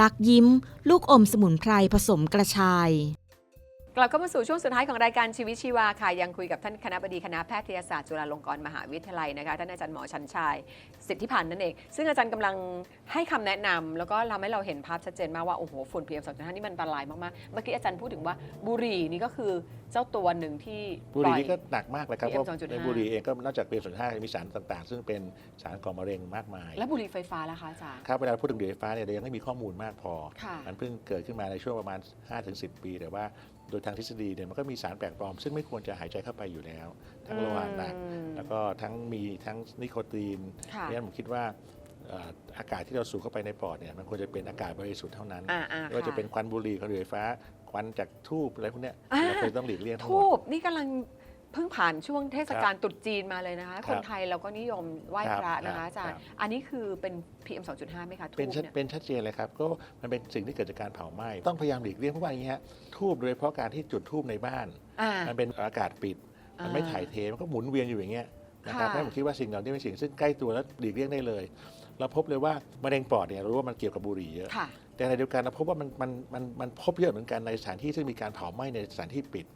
ลักยิ้ม ลูกอมสมุนไพรผสมกระชาย กลับเข้ามาสู่ช่วงสุดท้ายของรายการชีวิตชีวาค่ะยังคุยกับท่านคณะบดีคณะแพทยศาสตร์จุฬาลงกรณ์มหาวิทยาลัยนะคะท่านอาจารย์หมอชันชัยสิทธิพันธ์นั่นเอง ซึ่งอาจารย์กำลังให้คำแนะนำแล้วก็ทำให้เราเห็นภาพชัดเจนมากว่า โอ้โหฝุ่น PM 2.5นี่มันอันตรายมากๆ เมื่อกี้อาจารย์พูดถึงว่าบุหรี่นี่ก็คือเจ้าตัวหนึ่งที่บุหปล่รี่อยนี่ก็หนักมากเลยครับ PM เพราะ2.5 ในบุหรี่เองก็นอกจากเป็นส่วนห้ามีสารต่างๆ ซึ่งเป็นสารก่อมะเร็งมากมายและบุหรี่ไฟฟ้าล่ะคะอาจารย์ ครับเวลาพูดถึงบุหรี่ไฟฟ้าเนี่ยเรายังไม่มีข้อมูลมากพอ ค่ะ มันเพิ่งเกิดขึ้นมาในช่วงประมาณ 5-10 ปี แต่ว่า โดยทางทฤษฎีเนี่ยมันก็มีสารแปลกปลอม ซึ่งไม่ควรจะหายใจเข้าไปอยู่แล้ว ทั้งโลหะหนักอืมแล้วก็ทั้งมีทั้งนิโคตินค่ะเพราะฉะนั้นผมคิดว่าเอ่ออากาศที่เราสูดเข้าไปในปอดเนี่ยมันควรจะเป็นอากาศบริสุทธิ์เท่านั้นอ่าอ่าไม่ว่าจะค่เป็นควันบุหรี่ควันบุหรี่ไฟฟ้า ควันจากทูบอะไรพวกเนี้ยอ่าเราควรต้องหลีกเลี่ยงทั้งหมทูดบนี่กำลังเพิ่งผ่านช่วงเทศกาลตรุษจีนมาเลยนะคะครับคนไทยเราก็นิยมไหว้พระนะคะครับอาจารย์ครับอันนี้คือเป็น PM 2.5ไหมคะทูบเป็นชัดเนี่ยเป็นชัดเจนเลยครับก็มันเป็นสิ่งที่เกิดจากการเผาไหม้ต้องพยายามหลีกเลี่ยงเพราะว่าอย่างนี้ฮะทูบโดยเฉพาะการที่จุดทูบในบ้าน อ่า มันเป็นอากาศปิด มันไม่อ่าถ่ายเทมันก็หมุนเวียนอยู่อย่างเงี้ยนะครับค่ะเพราะฉะนั้นผมคิดว่าสิ่งเหล่านี้เป็นสิ่งซึ่งใกล้ตัวและหลีกเลี่ยงได้เลย เราพบเลยว่ามะเร็งปอดเนี่ยเรารู้ว่ามันเกี่ยวกับบุหรี่เยอะ ค่ะ แต่ในเดียวกันเราพบว่ามันมันมันมันพบเยอะเหมือนกันในสถานที่ซึ่งมีการเผาไหม้ในสถานที่ปิด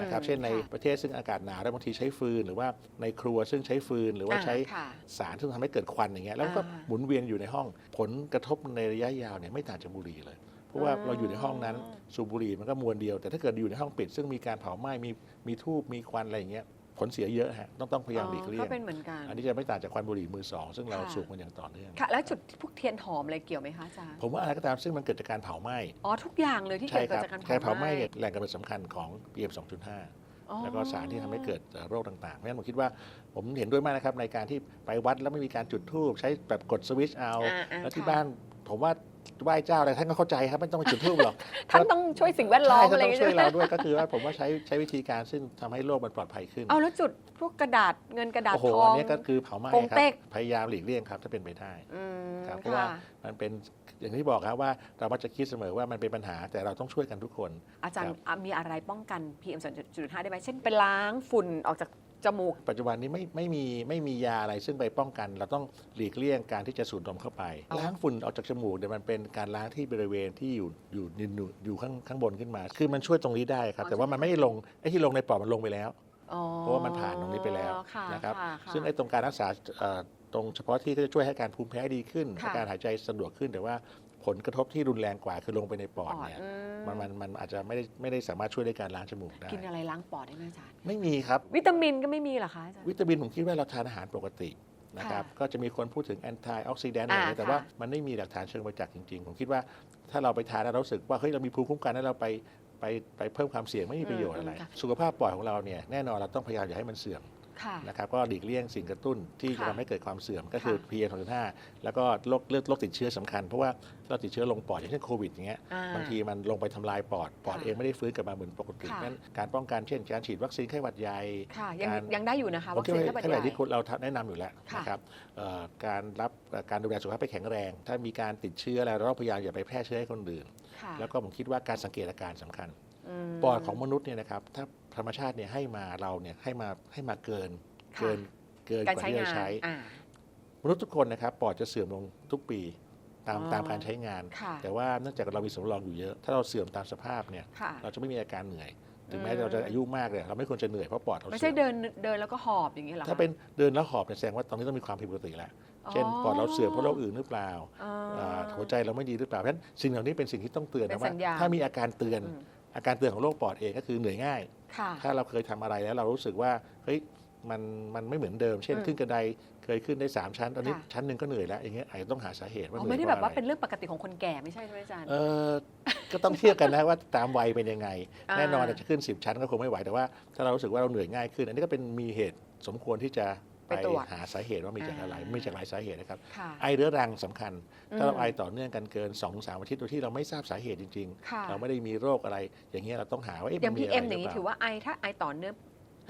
นะครับอืมเช่นในค่ะประเทศซึ่งอากาศหนาวแล้วบางทีใช้ฟืน หรือว่าในครัวซึ่งใช้ฟืน หรือว่าอ่าใช้ค่ะสารซึ่งทำให้เกิดควันอย่างเงี้ยแล้วก็อ่าหมุนเวียนอยู่ในห้องผลกระทบในระยะยาวเนี่ยไม่ต่างจากบุหรี่เลยเพราะว่าอืมเราอยู่ในห้องนั้นสูบบุหรี่มันก็มวลเดียว แต่ถ้าเกิดอยู่ในห้องปิด ซึ่งมีการเผาไหม้มีมีทูบมีควันอะไรอย่างเงี้ย ผลเสียเยอะฮะต้องต้องพยายามหลีกเลี่ยก็งเป็นเหมือนกันอันนี้จะไม่ต่างจากควันบุหรี่มือสองซึ่งเราค่ะสูบมันอย่างต่อเนื่องค่ะแล้วจุดพวกเทียนหอมอะไรเกี่ยวไหมคะอาจารย์ผมว่าอะไรก็ตามซึ่งมันเกิดจากการเผาไหม้อ๋อทุกอย่างเลยที่ใช่เกิดครับจากการการเผาเผาไหไหม้ม้เนี่ยแหล่งกำเนิดสำคัญของ PM 2.5แล้วก็สารที่ทำให้เกิดเอ่อโรคต่างๆเพราะฉะนั้นผมคิดว่าผมเห็นด้วยมากนะครับในการที่ไปวัดแล้วไม่มีการจุดธูปใช้แบบกดสวิตช์เอาอ่าอ่าแล้วที่ค่ะบ้านผมว่า ไหว้เจ้าอะไรท่านก็เข้าใจครับไม่ต้องไปจุดธูปหรอกท่านต้องช่วยสิ่งแวดล้อใช่มท่าอะไรนอต้ย่าองงเงี้ยช่วยเราด้วยก็คือว่าผมว่าใช้ใช้วิธีการซึ่งทำให้โลกมันปลอดภัยขึ้นเอาแล้วจุดพวกกระดาษเงินกระดาษโอ้โหทออังนนี้ก็คือเผาไหม้กงครับเต็ก พยายามหลีกเลี่ยงครับถ้าเป็นไปได้ อืมครับเพราะว่าค่ะมันเป็นอย่างที่บอกครับว่าเรามักจะคิดเสมอว่ามันเป็นปัญหาแต่เราต้องช่วยกันทุกคน อาจารย์ครับอะมีอะไรป้องกัน PM 2.5 ได้ไหมเช่นไปล้างฝุ่นออกจาก จมูก ปัจจุบันนี้ไม่ไม่มีไม่มียาอะไรซึ่งไปป้องกัน เราต้องหลีกเลี่ยงการที่จะสูดดมเข้าไป อ๋อ ล้างฝุ่นออกจากจมูกเนี่ยมันเป็นการล้างที่บริเวณที่อยู่อยู่อยู่อยู่ข้างข้างบนขึ้นมา คือมันช่วยตรงนี้ได้ครับ แต่ว่ามันไม่ได้ลงไอ้ที่ลงในปอดมันลงไปแล้ว อ๋อเพราะว่ามันผ่านตรงนี้ไปแล้วค่ะนะครับค่ะค่ะซึ่งไอ้ตรงการรักษาเอ่อตรงเฉพาะที่ก็จะช่วยให้การภูมิแพ้ดีขึ้นค่ะ ให้การหายใจสะดวกขึ้นแต่ว่า ผลกระทบที่รุนแรงกว่าคือลงไปในปอดเนี่ยอืมันมันมันอาจจะไม่ได้ไม่ได้สามารถช่วยในการล้างจมูกได้กินอะไรล้างปอดได้ไหมอาจารย์ไม่มีครับ วิตามินก็ไม่มีเหรอคะอาจารย์วิตามินผมคิดว่าเราทานอาหารปกตินะครับค่ะก็จะมีคนพูดถึงแอนตี้ออกซิแดนต์อะไรอย่างเงี้ยอ่าแต่ว่าค่ะมันไม่มีหลักฐานเชิงประจักษ์จริงๆ ผมคิดว่าถ้าเราไปทานแล้วเรารู้สึกว่าเฮ้ยเรามีภูมิคุ้มกันแล้วเราไปไปไปเพิ่มความเสี่ยงไม่มีประโยชน์อะไร สุขภาพปอดของเราเนี่ยแน่นอนเราต้องพยายามอย่าให้มันเสื่อมค่ะ นะครับก็หลีกเลี่ยงสิ่งกระตุ้นที่จะค่ะทำให้เกิดความเสื่อมก็คือค่ะ PM 2.5 แล้วก็โรคเลือดโรคติดเชื้อสำคัญ เพราะว่าเราติดเชื้อลงปอดอย่างเช่นโควิดอย่างเงี้ยอ่บางทีมันลงไปทำลายปอด ปอดค่ะเองไม่ได้ฟื้นกลับมาเหมือนปกติค่ะนั้นการป้องกันเช่นการฉีดวัคซีนไข้หวัดใหญ่ค่ะยังการยังได้อยู่นะคะผมวัคคิดซีนว่าไข้หวัดแค่ใหไหญ่นที่คุณเราแนะนำอยู่แล้วค่ะนะครับเอ่อการรับเอ่อการดูแลสุขภาพให้แข็งแรง ถ้ามีการติดเชื้ออะไรเราต้องพยายามอย่าไปแพร่เชื้อให้คนอื่นค่ะแล้วก็ผมคิดว่าการสังเกตอาการสำคัญมปอดของมนุษย์เนี่ยนะครับถ้า ธรรมชาติเนี่ยให้มาเราเนี่ยให้มาให้มาเกินค่ะเกินเกินการกว่าใช้ที่งาเรานใช้อ่ามนุษย์ทุกคนนะครับปอดจะเสื่อมลงทุกปีตามอ๋อตามการใช้งานค่ะแต่ว่าเนื่องจากเรามีสำรองอยู่เยอะ ถ้าเราเสื่อมตามสภาพเนี่ยค่ะเราจะไม่มีอาการเหนื่อยถึงอืมแม้เราจะอายุมากเลยเราไม่ควรจะเหนื่อยเพราะปอดเราไม่เสื่ใช่อมเดินเดินแล้วก็หอบอย่างนี้เหรอคะถ้าเป็นเดินแล้วหอบเนี่ยแสดงว่าตอนนี้ต้องมีความผิดปกติแล้วเช่นปอดเราเสื่อมเพราะโรคอื่นหรือเปล่าอ๋อออ่าหัวใจเราไม่ดีหรือเปล่าเพราะฉะนั้นสิ่งเหล่านี้เป็นสิ่งที่ต้องเตือนเป็นนะว่าสัญญาณถ้ามีอาการเตือนอืมอาการเตือนของโรคปอดเองก็คือเหนื่อยง่ายค่ะ ถ้าเราเคยทำอะไรแล้วเรารู้สึกว่าเฮ้ยมันมันไม่เหมือนเดิม เช่นอืมขึ้นกระไดเคยขึ้นได้ 3 ชั้น ตอนนี้ค่ะชั้นหนึ่งก็เหนื่อยแล้วอย่างเงี้ยอาจจะต้องหาสาเหตุว่าอ๋อเหนื่ไม่อยได้เพแบบราะว่าอะไรเป็นเรื่องปกติของคนแก่ไม่ใช่ใช่ไหมอาจารย์เออก็ต้องเทียบกันนะว่าตามวัยเป็นยังไงอ่าแน่นอนอาจจะขึ้น 10 ชั้นก็คงไม่ไหวแต่ว่าถ้าเรารู้สึกว่าเราเหนื่อยง่ายขึ้น อันนี้ก็เป็นมีเหตุสมควรที่จะ ไปไปตรวจหาสาเหตุว่ามีจากอะไรอ่ามีจากหลายสาเหตุนะครับค่ะไอเรื้อรังสำคัญ ถ้าเราอืมไอต่อเนื่องกันเกิน2อสามอาทิตย์โดยที่เราไม่ทราบสาเหตุจริงค่ะๆเราไม่ได้มีโรคอะไร อย่างเงี้ยเราต้องหาว่าเอ๊ะอย่างมันมีอะไร PM อย่างนี้หรืถือเปล่ว่าไอถ้าไอต่อเนื่อง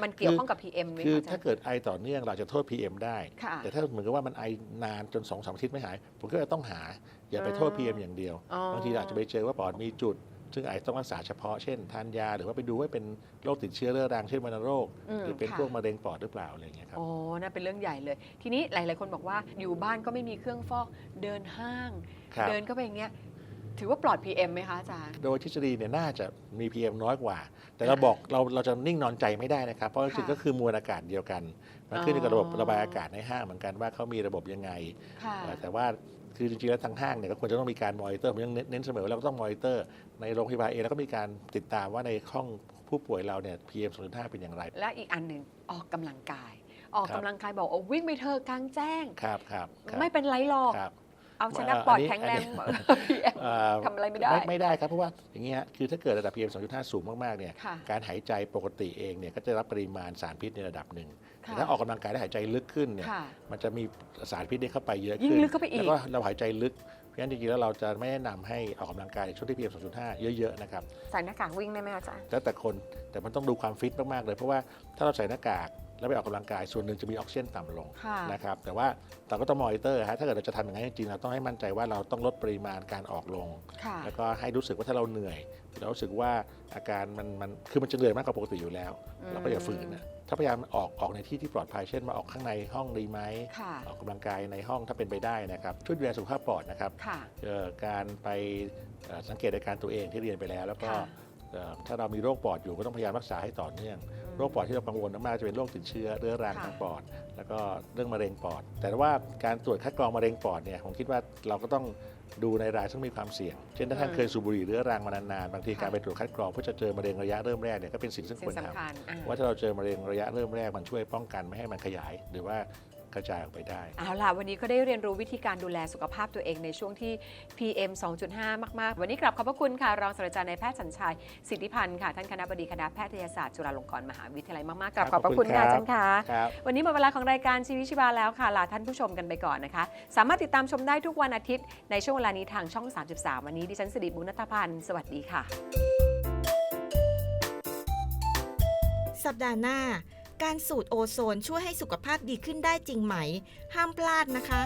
มันเกี่ยวข้องกับ PM ไหมคือคะอาจารถ้าย์เกิดไอต่อเนื่องเราจะโทษ PM ได้ค่ะแต่ถ้าเหมือนกับว่ามันไอนานจน2อสามอาทิตย์ไม่หาย ผมก็จะต้องหา อย่าไปโทษอ๋อ PM อย่างเดียวอ๋อบางทีเราอาจจะไปเจอว่าปอดมีจุด ซึ่งอาจจะต้องรักษาเฉพาะเช่นทานยา หรือว่าไปดูว่าเป็นโรคติดเชื้อเรื้อรังเช่นวัณโรคอืมหรือเป็นค่ะพวกมะเร็งปอดหรือเปล่าอะไรอย่างเงี้ยครับโอ้น่าเป็นเรื่องใหญ่เลย ทีนี้หลาย ๆ คนบอกว่าอยู่บ้านก็ไม่มีเครื่องฟอกเดินห้างครับเดินก็ไปอย่างเงี้ย ถือว่าปลอด PM ไหมคะอาจารย์ โดยทฤษฎีเนี่ยน่าจะมี PM น้อยกว่า แต่เราบอกเราเราจะนิ่งนอนใจไม่ได้นะครับ เพราะจริงๆค่ะก็คือมวลอากาศเดียวกัน มันขึ้นอยู่กับระบบอ๋อระบายอากาศในห้างเหมือนกันว่าเขามีระบบยังไง ค่ะ เอ่อแต่ว่าคือจริงๆแล้วทางห้างเนี่ยก็ควรจะต้องมีการมอนิเตอร์ผมยังเน้นเน้นเสมอว่าเราก็ต้องมอนิเตอร์ในโรงพยาบาลเองแล้วก็มีการติดตามว่าในห้องผู้ป่วยเราเนี่ย PM 2.5เป็นอย่างไร และอีกอันหนึ่งออกกำลังกาย ออกครับกำลังกายบอกโอ้วิ่งไปเถอะกลางแจ้ง ครับครับครับไม่เป็นไรหรอก ครับ เอาชนะเอ่อปอดอันนี้แข็งแรงอันนี้ PM เอ่อทำอะไรไม่ได้ ไม่ได้ครับ เพราะว่าอย่างนี้ฮะคือถ้าเกิดระดับ PM 2.5 สูงมากๆเนี่ยค่ะการหายใจปกติเองเนี่ยก็จะรับปริมาณสารพิษในระดับหนึ่งค่ะแต่ถ้าออกกำลังกายและหายใจลึกขึ้นเนี่ยค่ะมันจะมีสารพิษนี้เข้าไปเยอะยิ่ขึ้งนลึกเข้าไปอีกแล้วก็เราหายใจลึกเพราะฉะนั้นจริงๆแล้วเราจะไม่แนะนำให้ออกกำลังกายในช่วงที่ PM 2.5 เยอะๆนะครับใส่หน้ากากวิ่งได้ไหมอาจารย์แล้วแต่คนแต่มันต้องดูความฟิตมากๆเลย เพราะว่าถ้าเราใส่หน้ากาก แล้วไปออกกำลังกายส่วนหนึ่งจะมีออกซิเจนต่ำลงค่ะนะครับแต่ว่าเราก็ต้องมอนิเตอร์ฮะถ้าเกิดเราจะทำอย่างนั้นจริงๆเราต้องให้มั่นใจว่าเราต้องลดปริมาณการออกลงค่ะแล้วก็ให้รู้สึกว่าถ้าเราเหนื่อย เรารู้สึกว่าอาการมันมันคือมันจะเหนื่อยมากกว่าปกติอยู่แล้วอืมเราก็อย่าฝืนนะถ้าพยายามออกออกในที่ที่ปลอดภัยเช่นมาออกข้างในห้องดีไหมค่ะออกกำลังกายในห้องถ้าเป็นไปได้นะครับช่วยดูแลสุขภาพปอดนะครับค่ะเอ่อการไปเอ่อสังเกตอาการตัวเองที่เรียนไปแล้ว แล้วก็ค่ะเอ่อ ถ้าเรามีโรคปอดอยู่ก็ต้องพยายามรักษาให้ต่อเนื่อง โรคปอดที่เรากังวลมากๆจะเป็นโรคติดเชื้อเรื้อรังค่ะทางปอด แล้วก็เรื่องมะเร็งปอด แต่ว่าการตรวจคัดกรองมะเร็งปอดเนี่ยผมคิดว่าเราก็ต้องดูในรายซึ่งมีความเสี่ยง เช่นถ้าท่านเคยสูบบุหรี่เรื้อรังมานานๆ บางทีการไปตรวจคัดกรองเพื่อจะเจอมะเร็งระยะเริ่มแรกเนี่ยก็เป็นสิ่งซึ่งสิ่ควงรทสำคัญอะำว่าถ้าเราเจอมะเร็งระยะเริ่มแรกมันช่วยป้องกันไม่ให้มันขยาย หรือว่า กระจายออกไปได้ เอาล่ะ วันนี้ก็ได้เรียนรู้วิธีการดูแลสุขภาพตัวเองในช่วงที่ PM 2.5 มาก ๆ วันนี้กลับขอบพระคุณค่ะ รองศาสตราจารย์นายแพทย์สัญชัย สิทธิพันธ์ค่ะ ท่านคณะบดีคณะแพทยศาสตร์จุฬาลงกรณ์มหาวิทยาลัยมาก ๆ กลับขอบพระคุณค่ะอาจารย์ค่ะ ครับ วันนี้หมดเวลาของรายการชีวิตชีวาแล้วค่ะ ลาท่านผู้ชมกันไปก่อนนะคะ สามารถติดตามชมได้ทุกวันอาทิตย์ ในช่วงเวลานี้ทางช่อง 33 วันนี้ดิฉันสิริบุญนัทพันธ์สวัสดีค่ะ สัปดาห์หน้า การสูดโอโซนช่วยให้สุขภาพดีขึ้นได้จริงไหม ห้ามพลาดนะคะ